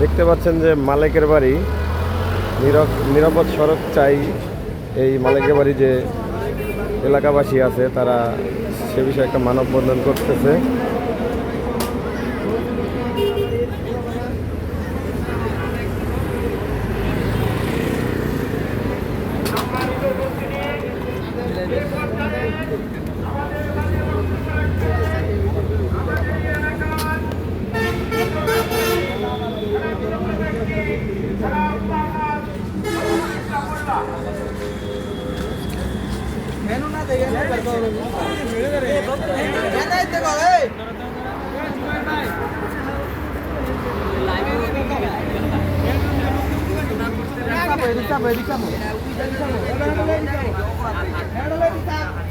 দেখতে পাচ্ছেন যে মালিকের বাড়ি। নিরাপদ সড়ক চাই এই মালিকের বাড়ি যে এলাকাবাসী আছে, তারা সে বিষয়ে একটা মানববন্ধন করতেছে। Yeah, we got it.